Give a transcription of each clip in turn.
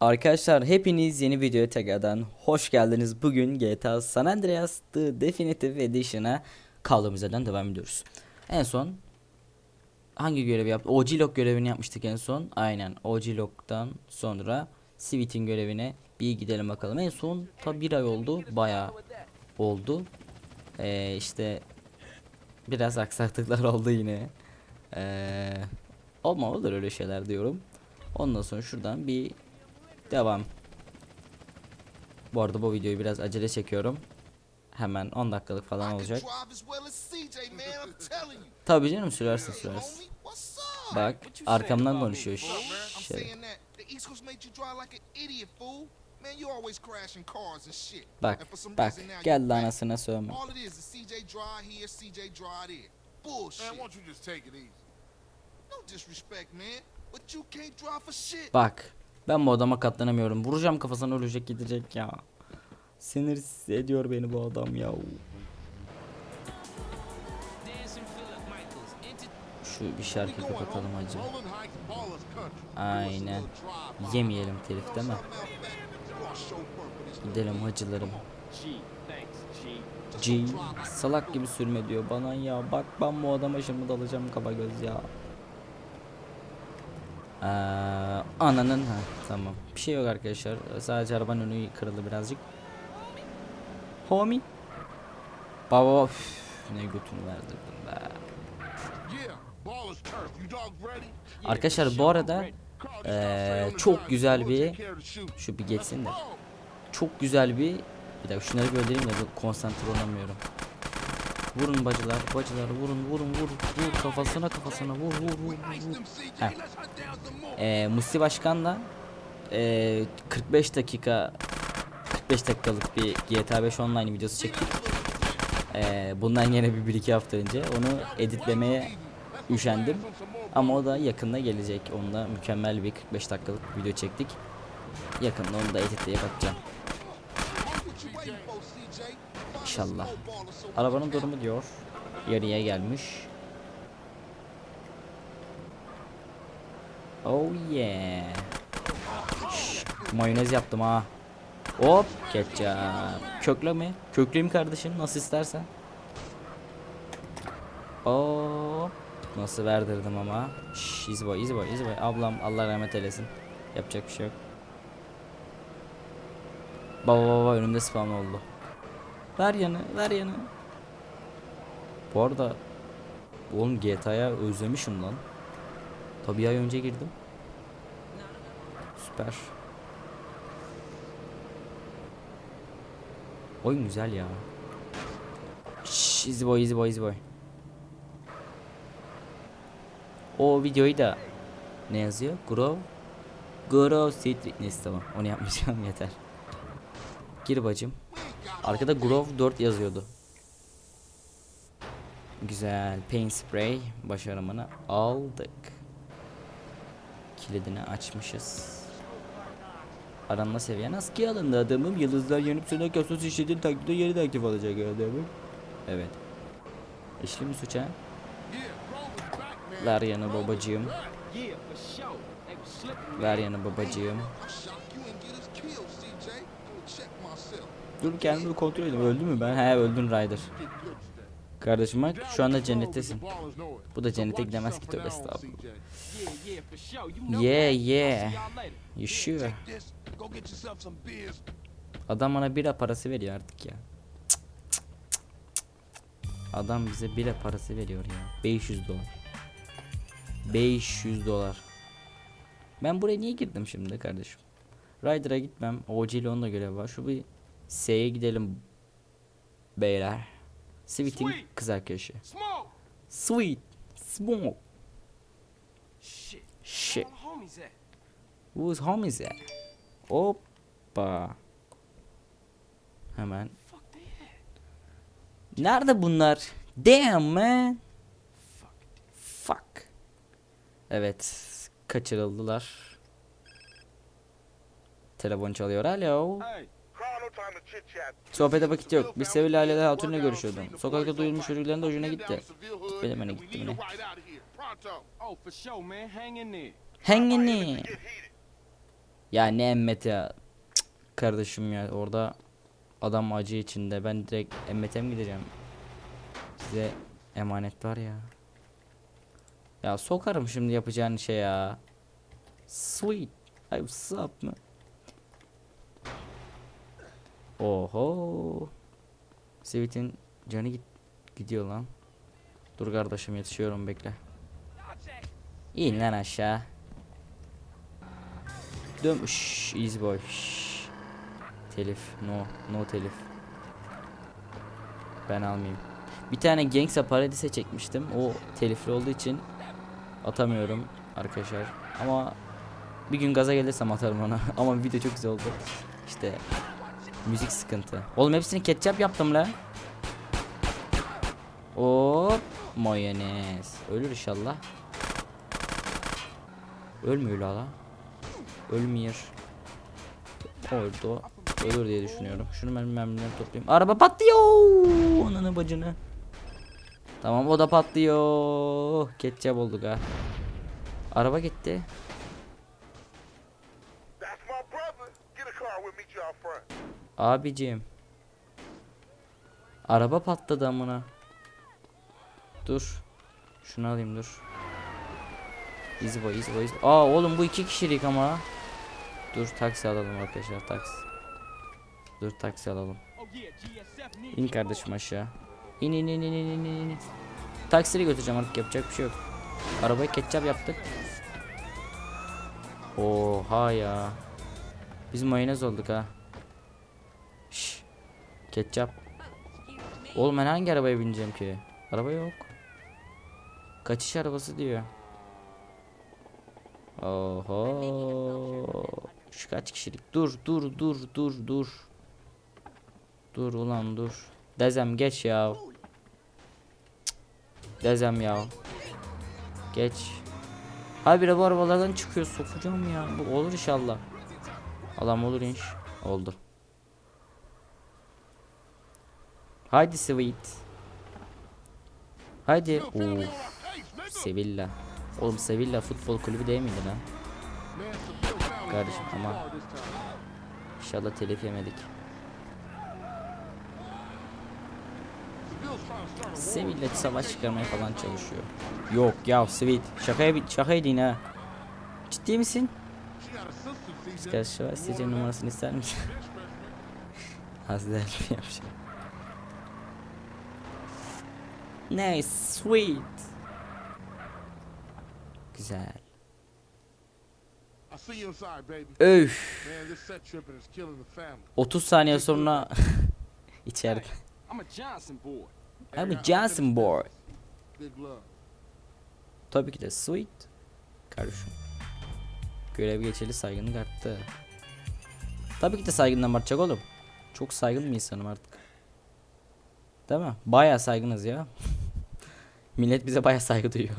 Arkadaşlar hepiniz yeni videoya tekrardan hoş geldiniz. Bugün GTA San Andreas The Definitive Edition'a kaldığımız yerden devam ediyoruz. En son hangi görevi yaptık? OG Log görevini yapmıştık en son. Aynen OG Log'dan sonra Sweet'in görevine bir gidelim bakalım. En son tabi bir ay oldu. Bayağı oldu. Ee, işte biraz aksaklıklar oldu yine. Ee, olma olur öyle şeyler diyorum. Ondan sonra şuradan bir Devam. Bu arada bu videoyu biraz acele çekiyorum. Hemen 10 dakikalık falan olacak. Tabii canım sürersin sürersin. Bak arkamdan konuşuyor. Şey. Bak bak gel lan anasına sövme. Bak ben bu adama katlanamıyorum. Vuracağım kafasına ölecek gidecek ya. Sinir ediyor beni bu adam ya. Şu bir şarkı kapatalım hacı. Aynen. Yemeyelim telif değil mi? Gidelim hacılarım. G salak gibi sürme diyor bana ya. Bak ben bu adama şimdi dalacağım kaba göz ya. Ee, ananın ha tamam. Bir şey yok arkadaşlar. Sadece arabanın önü kırıldı birazcık. Homie. Baba üf, ne götünü verdirdim be. Arkadaşlar bu arada Ee, çok güzel bir şu bir geçsin de. Çok güzel bir bir dakika şunları bir öldüreyim de konsantre olamıyorum. Vurun bacılar, bacılar vurun vurun vur vur kafasına kafasına vur vur vur vur. Ee, Musti Başkan'la ee, 45 dakika 45 dakikalık bir GTA 5 online videosu çektik. Ee, bundan yine bir, bir iki hafta önce onu editlemeye üşendim. Ama o da yakında gelecek. Onda mükemmel bir 45 dakikalık video çektik. Yakında onu da editleyip atacağım. İnşallah. Arabanın durumu diyor. Yarıya gelmiş. Oh yeah. Şş, mayonez yaptım ha. Hop ketçap. Kökle mi? Kökleyeyim kardeşim nasıl istersen. Hop. Nasıl verdirdim ama. Şş, easy boy, easy boy, easy boy. Ablam Allah rahmet eylesin. Yapacak bir şey yok. Baba baba önümde spam oldu. Ver yanı, ver yanı. Bu arada oğlum GTA'ya özlemişim lan. Tabii ay önce girdim. Süper. Oyun güzel ya. Şşş, easy boy, easy boy, easy boy. O videoyu da ne yazıyor? Grow Grow Street Neyse tamam onu yapmayacağım yeter. Gir bacım. Arkada Grove 4 yazıyordu. Güzel. Paint spray başarımını aldık. Kilidini açmışız. Aranma seviyen askıya alındı adamım. Yıldızlar yanıp sönen kasos işlediğin takdirde yeniden aktif olacak adamım. Evet. İşli mi suça? Ver yanı babacığım. Ver yanı babacığım. Dur kendimi kontrol edeyim. Öldü mü ben? He öldün Ryder. Kardeşim bak şu anda cennettesin. Bu da cennete gidemez ki tövbe estağfurullah. Yeah, yeah, beers. Adam bana bira parası veriyor artık ya. Adam bize bira parası veriyor ya. 500 dolar. 500 dolar. Ben buraya niye girdim şimdi kardeşim? Ryder'a gitmem. OG ile onunla görev var. Şu bir S'ye gidelim. Beyler. Sweet'in Sweet. kız arkadaşı. Sweet. Smoke. Shit. Shit. Who's homies at? Hoppa. Hemen. Nerede bunlar? Damn man. Fuck. Evet. Kaçırıldılar. Telefon çalıyor. Alo. Hey. Sohbete vakit yok. Biz Sevil Lale Hatun'la görüşüyordum. Sokakta duyulmuş çocukların da hoşuna gitti. Benim öne gitti yine. Hang in there. Ya ne emmeti ya. Kardeşim ya orada adam acı içinde. Ben direkt emmete mi gideceğim? Size emanet var ya. Ya sokarım şimdi yapacağın şey ya. Sweet. Ay sup mı? Oho. Sweet'in canı git gidiyor lan. Dur kardeşim yetişiyorum bekle. İn lan aşağı. Dön. Şşş, easy boy. Şşş. Telif. No. No telif. Ben almayayım. Bir tane Gangsta Paradise çekmiştim. O telifli olduğu için atamıyorum arkadaşlar. Ama bir gün gaza gelirsem atarım ona. Ama video çok güzel oldu. İşte müzik sıkıntı. Oğlum hepsini ketçap yaptım la. Hop mayonez. Ölür inşallah. Ölmüyor la. Ölmüyor. Oldu. Ölür diye düşünüyorum. Şunu ben toplayayım. Araba patlıyor. Ananı bacını. Tamam o da patlıyor. Ketçap olduk ha. Araba gitti. That's my brother. Get a car, you out front. Abicim. Araba patladı amına. Dur. Şunu alayım dur. Easy boy, easy boy. easy- Aa oğlum bu iki kişilik ama. Dur taksi alalım arkadaşlar taksi. Dur taksi alalım. İn kardeşim aşağı. İn in in in in in. in. Taksiyle götüreceğim artık yapacak bir şey yok. Arabayı ketçap yaptık. Oha ya. Biz mayonez olduk ha. Ketçap. Oğlum ben hangi arabaya bineceğim ki? Araba yok. Kaçış arabası diyor. Oho. Şu kaç kişilik? Dur dur dur dur dur. Dur ulan dur. Dezem geç ya. Dezem ya. Geç. Habire bu arabalardan çıkıyor sokacağım ya. Bu olur inşallah. Adam olur inş. Oldu. Haydi sweet. Haydi. Nigga. Sevilla. Oğlum Sevilla futbol kulübü değil miydi lan? Kardeşim, time. İnşallah telif yemedik. Sevilla savaş çıkarmaya falan çalışıyor. Yok ya Sweet. Şakaya bir şakaydı yine ha. Ciddi misin? Arkadaşlar You sizce numarasını ister misin? Az değerli yapacağım. İs killing the family. 30 saniye sonra içeride. I'm a Johnson boy. Tabii ki de sweet. Kardeşim. Görev geçeli saygınlık arttı. Tabii ki de saygından artacak oğlum. Çok saygın bir insanım artık. Değil mi? Bayağı saygınız ya. Millet bize bayağı saygı duyuyor.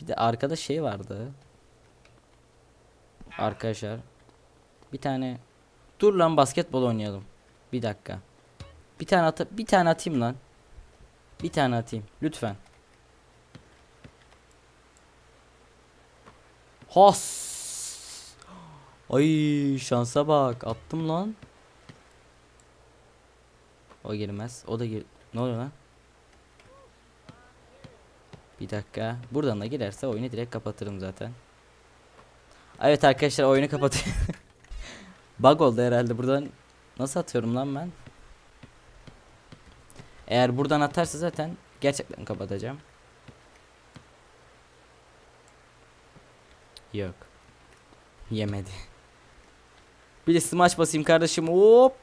Bir de arkada şey vardı. Arkadaşlar. Bir tane Dur lan basketbol oynayalım. Bir dakika. Bir tane at bir tane atayım lan. Bir tane atayım lütfen. Has. Ay şansa bak. Attım lan. O girmez. O da gir. Ne oluyor lan? Bir dakika. Buradan da girerse oyunu direkt kapatırım zaten. Evet arkadaşlar oyunu kapatıyorum. Bug oldu herhalde buradan. Nasıl atıyorum lan ben? Eğer buradan atarsa zaten gerçekten kapatacağım. Yok. Yemedi. Bir de smash basayım kardeşim. Hop.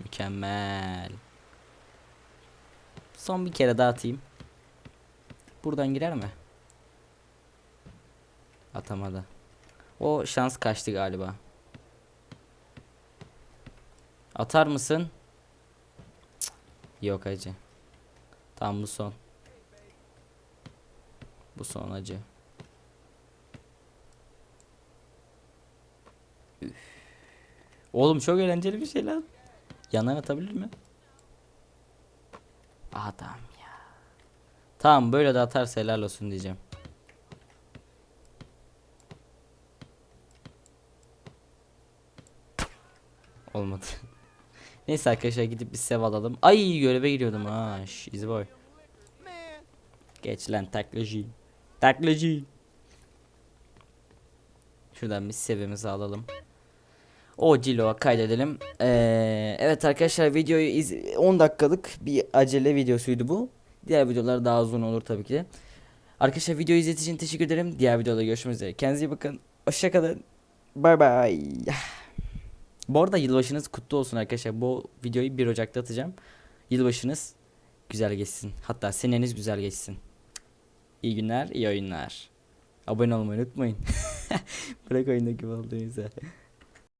Mükemmel. Son bir kere daha atayım. Buradan girer mi? Atamadı. O şans kaçtı galiba. Atar mısın? Cık, Yok acı. Tam bu son. Bu son acı. Üf. Oğlum çok eğlenceli bir şey lan. Yandan atabilir mi? Adam ya. Tamam böyle de atarsa helal olsun diyeceğim. Olmadı. Neyse arkadaşlar gidip bir sev alalım. Ay göreve giriyordum ha. Easy boy. Geç lan taklacı. Taklacı. Şuradan bir sevimizi alalım. O Cilo'a kaydedelim. Ee, evet arkadaşlar videoyu iz 10 dakikalık bir acele videosuydu bu. Diğer videolar daha uzun olur tabii ki. Arkadaşlar videoyu izlediğiniz için teşekkür ederim. Diğer videoda görüşmek üzere. Kendinize iyi bakın. Hoşçakalın. Bay bay. Bu arada yılbaşınız kutlu olsun arkadaşlar. Bu videoyu 1 Ocak'ta atacağım. Yılbaşınız güzel geçsin. Hatta seneniz güzel geçsin. İyi günler, iyi oyunlar. Abone olmayı unutmayın. Bırak oyundaki olduğunuzda.